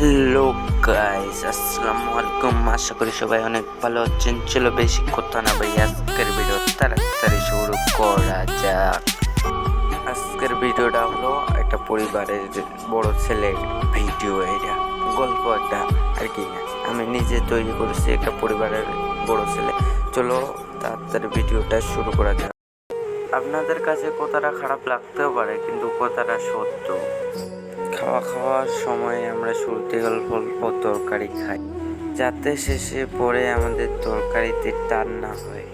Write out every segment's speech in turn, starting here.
Hello guys আসসালামু আলাইকুম। আশা করি সবাই অনেক ভালো আছেন। চলো বেশি কথা না ভাই আজকের ভিডিও তাড়াতাড়ি শুরু করা যাক। আজকের ভিডিওটা হলো একটা পরিবারের বড় ছেলে ভিডিও এটা গল্প একটা আর কি। আমি নিজে তৈরি করেছি একটা পরিবারের বড় ছেলে। চলো তাড়াতাড়ি ভিডিওটা শুরু করা যাক। আপনাদের কাছে কথাটা খারাপ লাগতেও পারে, কিন্তু কথাটা সত্য। খাওয়া খাওয়ার সময় আমরা শুরুতে অল্প অল্প তরকারি খাই। যাতে শেষে পরে আমাদের তরকারিতে টান না হয়।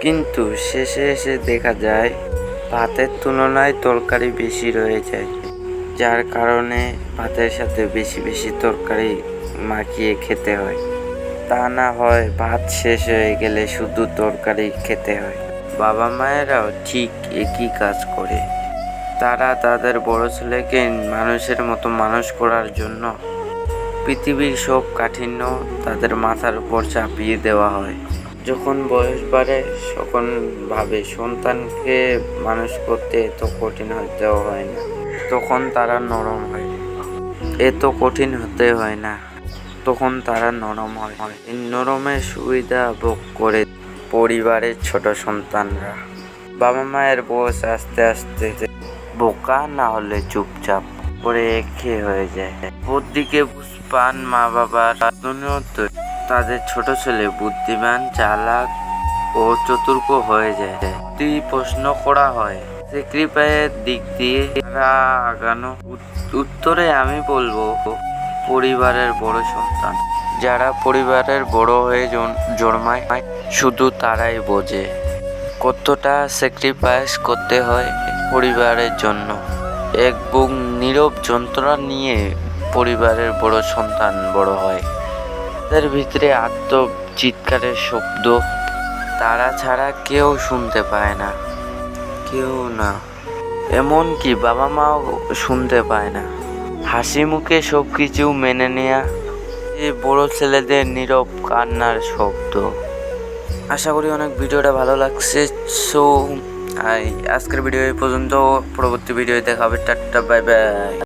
কিন্তু শেষে এসে দেখা যায়, ভাতের তুলনায় তরকারি বেশি রয়ে যায়। যার কারণে ভাতের সাথে বেশি বেশি তরকারি মাখিয়ে খেতে হয়। তা না হয় ভাত শেষ হয়ে গেলে শুধু তরকারি খেতে হয়। বাবা মায়েরাও ঠিক একই কাজ করে। তারা তাদের বড় ছেলেকে মানুষের মতো মানুষ করার জন্য পৃথিবীর সব কাঠিন্য তাদের মাথার উপর চাপিয়ে দেওয়া হয়। যখন বয়স বাড়ে, তখন ভাবে সন্তানকে মানুষ করতে এত কঠিন হতেও হয় না। তখন তারা নরম হয়। এত কঠিন হতে হয় না। তখন তারা নরম হয়। নরমের সুবিধা ভোগ করে পরিবারের ছোট সন্তানরা। বাবা মায়ের বয়স আস্তে আস্তে বোকা না হলে চুপচাপ করে একে হয়ে যায়। বুদ্ধিকে পান মা বাবার তাদের ছোট ছেলে বুদ্ধিমান, চালাক ও চতুর্ক হয়ে যায়। তুই প্রশ্ন করা হয় স্যাক্রিফাইয়ের দিক দিয়ে আগানো উত্তরে আমি বলব, পরিবারের বড় সন্তান। যারা পরিবারের বড় হয়ে জন- জন্মায়, শুধু তারাই বোঝে। কতটা স্যাক্রিফাইস করতে হয় পরিবারের জন্য? এক বুক নীরব যন্ত্রণা নিয়ে পরিবারের বড় সন্তান বড় হয়। তাদের ভিতরে আত্ম চিৎকারের শব্দ তারা ছাড়া কেউ শুনতে পায় না। কেউ না। এমনকি বাবা মাও শুনতে পায় না। হাসি মুখে সব কিছু মেনে নেয়া বড় ছেলেদের নীরব কান্নার শব্দ। আশা করি অনেক ভিডিওটা ভালো লাগছে। সো আজকের ভিডিও এই পর্যন্ত। পরবর্তী ভিডিও দেখাবে টাটা বাই বাই